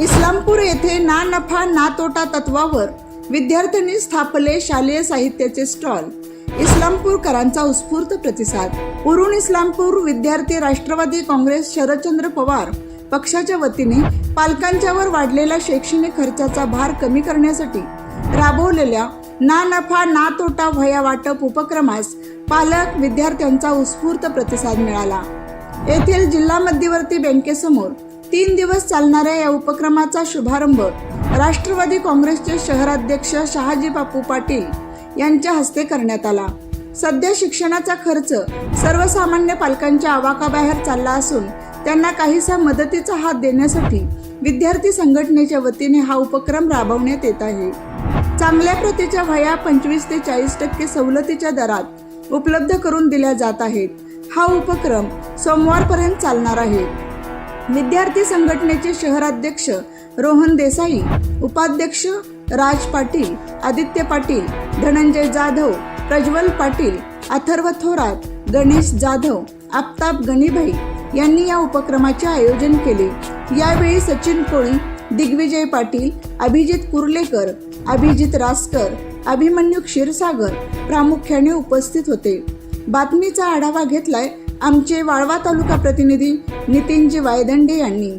इस्लामपूर येथे ना नफा ना तोटा तत्वावर विद्यार्थ्यांनी स्थापले शालेय साहित्याचे स्टॉल. इस्लामपूरकरांचा उत्स्फूर्त प्रतिसाद. उरुण इस्लामपूर विद्यार्थी राष्ट्रवादी काँग्रेस शरदचंद्र पवार पक्षाच्या वतीने पालकांच्यावर वाढलेला शैक्षणिक खर्चाचा भार कमी करण्यासाठी राबवलेल्या ना नफा ना तोटा वह्या वाटप उपक्रमास पालक विद्यार्थ्यांचा उत्स्फूर्त प्रतिसाद मिळाला. येथील जिल्हा मध्यवर्ती बँकेसमोर तीन दिवस चालणाऱ्या या उपक्रमाचा शुभारंभ राष्ट्रवादी काँग्रेसचे शहराध्यक्ष शहाजी बापू पाटील यांच्या हस्ते करण्यात आला. सध्या शिक्षणाचा खर्च सर्वसामान्य पालकांच्या आवाकाबाहेर चालला असून त्यांना काहीसा मदतीचा हात देण्यासाठी विद्यार्थी संघटनेच्या वतीने हा उपक्रम राबवण्यात येत आहे. चांगल्या प्रतीच्या वह्या पंचवीस ते चाळीस टक्के सवलतीच्या दरात उपलब्ध करून दिल्या जात आहेत. हा उपक्रम सोमवारपर्यंत चालणार आहे. विद्यार्थी संघटनेचे शहराध्यक्ष रोहन देसाई उपाध्यक्ष राज पाटील आदित्य पाटील धनंजय जाधव प्रज्वल पाटील अथर्व थोरात गणेश जाधव आफताब गणीभाई यांनी या उपक्रमाचे आयोजन केले. यावेळी सचिन कोळी दिग्विजय पाटील अभिजित कुर्लेकर अभिजित रासकर अभिमन्यू क्षीरसागर प्रामुख्याने उपस्थित होते. बातमीचा आढावा घेतलाय आमचे वाळवा तालुका प्रतिनिधी नितीनजी वायदंडे यांनी.